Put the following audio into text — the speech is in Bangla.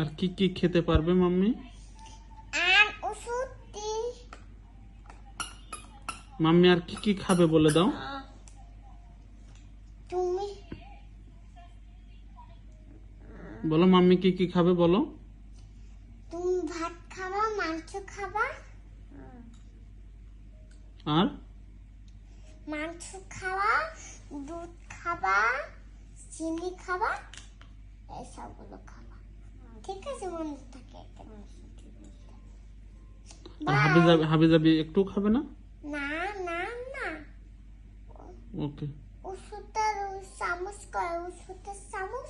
আর কি কি খেতে পারবে মাম্মি? আর ওষুধ দি মাম্মি আর কি কি খাবে বলে দাও? তুমি। বলো মাম্মি কি কি খাবে বলো? তুমি ভাত খাবা মাংস খাবা? আর? মাংস খাওয়া দুধ খাবা চিনি খাবা এসবগুলো খাবা। ঠিক আছে মনে থাকে আর হাবি যাবি হাবি যাবি একটু খাবে না না না না ওকে ওষুধটা চামচ করে ওষুধটা চামচ